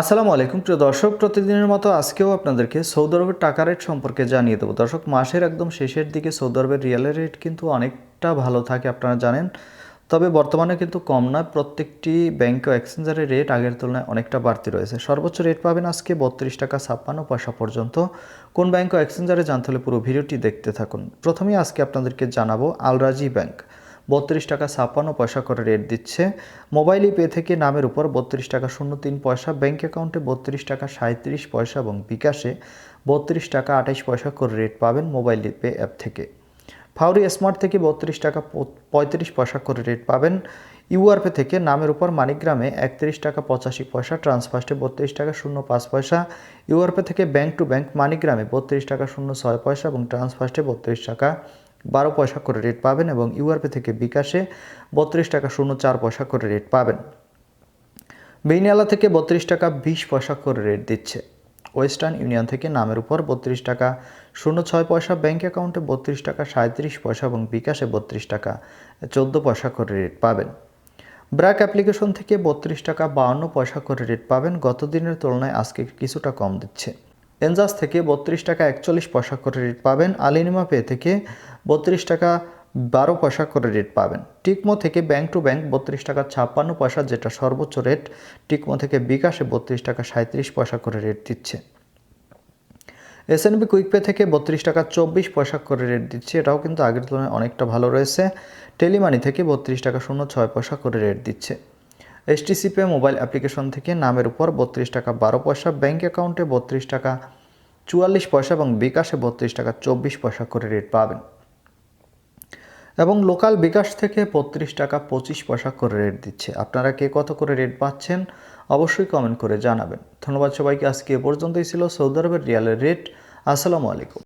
আসসালামু আলাইকুম, প্রিয় দর্শক। প্রতিদিনের মতো আজকেও আপনাদেরকে সৌদি আরবের টাকা রেট সম্পর্কে জানিয়ে দেবো। দর্শক, মাসের একদম শেষের দিকে সৌদি আরবের রিয়ালের রেট কিন্তু অনেকটা ভালো থাকে, আপনারা জানেন। তবে বর্তমানে কিন্তু কম নয় প্রত্যেকটি ব্যাংক ও এক্সচেঞ্জারের রেট আগের তুলনায় অনেকটা বাড়তি রয়েছে। সর্বোচ্চ রেট পাবেন আজকে বত্রিশ টাকা ছাপ্পান্ন পয়সা পর্যন্ত। কোন ব্যাংক ও এক্সচেঞ্জারে জানতে হলে পুরো ভিডিওটি দেখতে থাকুন। প্রথমেই আজকে আপনাদেরকে জানাব আলরাজি ব্যাংক বত্রিশ টাকা ছাপ্পান্ন পয়সা করে রেট দিচ্ছে। মোবাইল পে থেকে নামের উপর বত্রিশ টাকা শূন্য তিন পয়সা ব্যাঙ্ক অ্যাকাউন্টে বত্রিশ টাকা সাঁত্রিশ পয়সা এবং বিকাশে বত্রিশ টাকা আঠাইশ পয়সা করে রেট পাবেন মোবাইল পে অ্যাপ থেকে। ফাউরি স্মার্ট থেকে বত্রিশ টাকা পঁয়ত্রিশ পয়সা করে রেট পাবেন। ইউআরপে থেকে নামের উপর মানিগ্রামে একত্রিশ টাকা পঁচাশি পয়সা ট্রান্সফার্স্টে বত্রিশ টাকা শূন্য পাঁচ পয়সা। ইউআরপে থেকে ব্যাংক টু ব্যাংক মানিগ্রামে বত্রিশ টাকা শূন্য ছয় পয়সা এবং ট্রান্সফার্স্টে বত্রিশ টাকা বারো পয়সা করে রেট পাবেন এবং ইউআরপি থেকে বিকাশে বত্রিশ টাকা শূন্য চার পয়সা করে রেট পাবেন। বেইনিয়ালা থেকে বত্রিশ টাকা বিশ পয়সা করে রেট দিচ্ছে। ওয়েস্টার্ন ইউনিয়ন থেকে নামের উপর বত্রিশ টাকা শূন্য ছয় পয়সা ব্যাঙ্ক অ্যাকাউন্টে বত্রিশ টাকা সাঁত্রিশ পয়সা এবং বিকাশে বত্রিশ টাকা চোদ্দ পয়সা করে রেট পাবেন। ব্র্যাক অ্যাপ্লিকেশন থেকে বত্রিশ টাকা বাউন্ন পয়সা করে রেট পাবেন। গত দিনের তুলনায় আজকে কিছুটা কম দিচ্ছে। এনজাস থেকে বত্রিশ টাকা একচল্লিশ পয়সা করে রেট পাবেন। আলিনিমা পে থেকে বত্রিশ টাকা বারো পয়সা করে রেট পাবেন। টিকমো থেকে ব্যাংক টু ব্যাংক বত্রিশ টাকা ছাপ্পান্ন পয়সা, যেটা সর্বোচ্চ রেট, টিকমো থেকে বিকাশে বত্রিশ টাকা সাঁত্রিশ পয়সা করে রেট দিচ্ছে। এসএনবি কুইকপে থেকে বত্রিশ টাকা চব্বিশ পয়সা করে রেট দিচ্ছে। এটাও কিন্তু আগের তুলনায় অনেকটা ভালো রয়েছে। টেলিমানি থেকে বত্রিশ টাকা শূন্য ছয় পয়সা করে রেট দিচ্ছে। এইচটিসি পে মোবাইল অ্যাপ্লিকেশন থেকে নামের উপর বত্রিশ টাকা বারো পয়সা ব্যাঙ্ক অ্যাকাউন্টে বত্রিশ টাকা চুয়াল্লিশ পয়সা এবং বিকাশে বত্রিশ টাকা চব্বিশ পয়সা করে রেট পাবেন। এবং লোকাল বিকাশ থেকে বত্রিশ টাকা পঁচিশ পয়সা করে রেট দিচ্ছে। আপনারা কে কত করে রেট পাচ্ছেন অবশ্যই কমেন্ট করে জানাবেন। ধন্যবাদ সবাইকে। আজকে এ পর্যন্তই ছিল সৌদি আরবের রিয়ালের রেট। আসসালামু আলাইকুম।